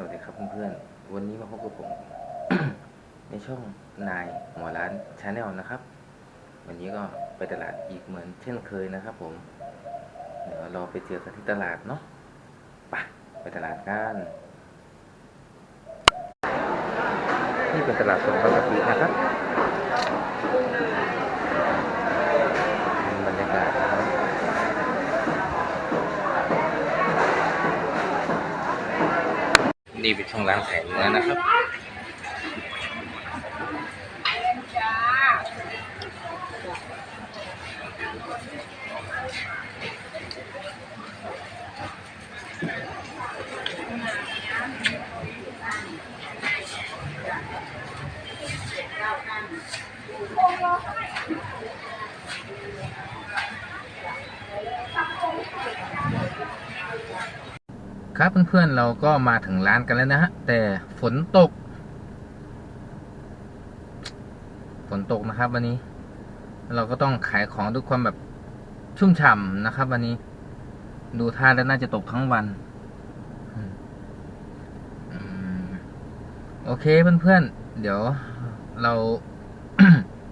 สวัสดีครับเพื่อนๆ วันนี้มาพบกับผม ในช่องนายหัวร้านชาแนลนะครับ วันนี้ก็ไปตลาดอีกเหมือนเช่นเคยนะครับ ผม เดี๋ยวเราไปเจอกันที่ตลาดเนาะไปไปตลาดกันนี่เป็นตลาดสดบางกะปินะครับ นี่เป็นช่องล้านขายเนื้อนะครับ ครับเพื่อนๆเราก็มาถึงร้านกันแล้วนะฮะ แต่ฝนตก ฝนตกนะครับ วันนี้ เราก็ต้องขายของด้วยความแบบชุ่มฉ่ำนะครับ วันนี้ ดูท่าแล้วน่าจะตกทั้งวันโอเคเพื่อนๆ เดี๋ยวเรา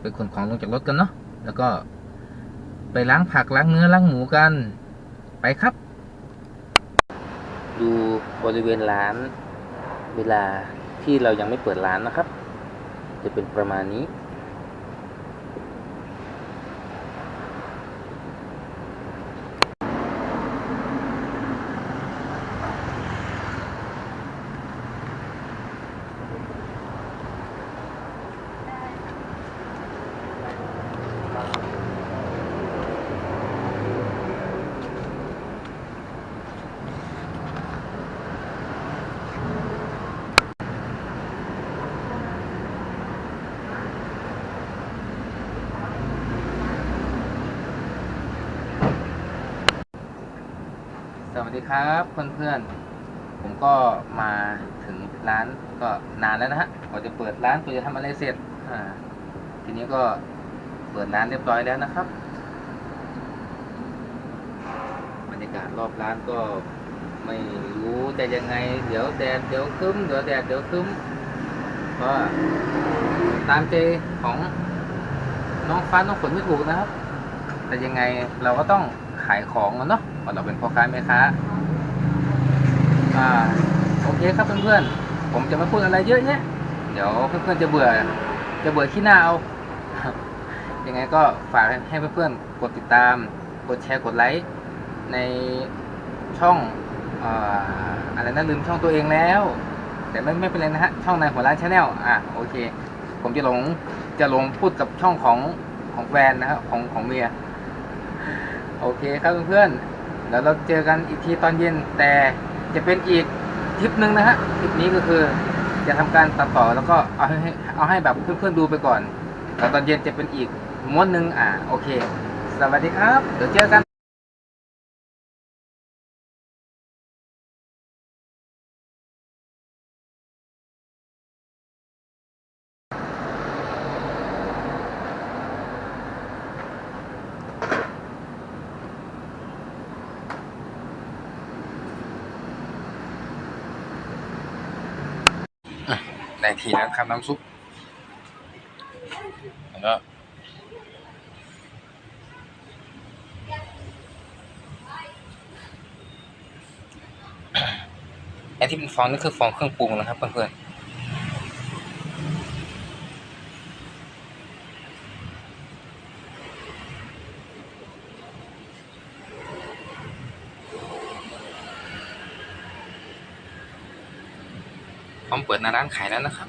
ไปขนของลงจากรถกันเนาะแล้วก็ไปล้างผักล้างเนื้อล้างหมูกัน ไปครับ ดูบริเวณร้านเวลาที่เรายังไม่เปิดร้านนะครับ จะเป็นประมาณนี้ สวัสดีครับเพื่อนๆ ผมก็มาถึงร้านก็นานแล้วนะฮะกว่าจะเปิดร้านกว่าจะทำอะไรเสร็จอ่าทีนี้ก็เปิดร้านเรียบร้อยแล้วนะครับบรรยากาศรอบร้านก็ไม่รู้จะยังไง เดี๋ยวแดดเดี๋ยวคึ้มเดี๋ยวแดดเดี๋ยวคึ้มก็ตามใจของน้องฟ้าน้องฝนไม่ถูกนะครับ แต่ยังไงเราก็ต้อง ขายของกันเนาะเพราเราเป็นพ่อค้าแม่ค้าอ่าโอเคครับเพื่อนๆ ผมจะไม่พูดอะไรเยอะแยะเดี๋ยวเพื่อนๆจะเบื่อ จะเบื่อขี้หน้าเอา ยังไงก็ฝากให้เพื่อนๆ กดติดตาม กดแชร์ กดไลค์ ในช่องอ่าอะไรนะลืมช่องตัวเองแล้ว แต่ไม่ไม่เป็นไรนะฮะ ช่องในหัวร้านชาแนลอะโอเค ผมจะลงจะลงพูดกับช่องของของแฟนนะครับของของเมีย โอเคครับเพื่อนๆแล้วเราเจอกันอีกทีตอนเย็นแต่จะเป็นอีกทริปหนึ่งนะฮะทริปนี้ก็คือจะทำการตัดต่อแล้วก็เอาให้เอาให้แบบเพื่อนๆดูไปก่อนแล้วตอนเย็นจะเป็นอีกม้วนหนึ่งอ่าโอเค สวัสดีครับ เดี๋ยวเจอกัน ได้ทีแล้วครับน้ำซุปแล้วก็ไอที่เป็นฟองนี่คือฟองเครื่องปรุงนะครับเพื่อนๆ พร้อมเปิดนร้านขายแล้วนะครับ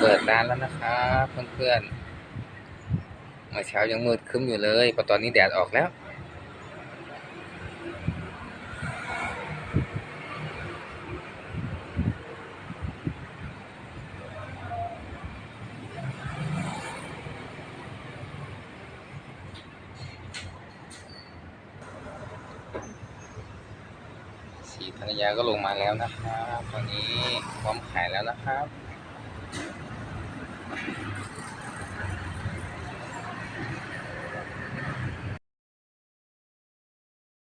เปิดร้านแล้วนะครับเพื่อนๆเมื่อเช้ายังมืดครึ้มอยู่เลยพอตอนนี้แดดออกแล้ว รยาก็ลงมาแล้วนะครับตอนนี้พร้อมขายแล้วนะครับ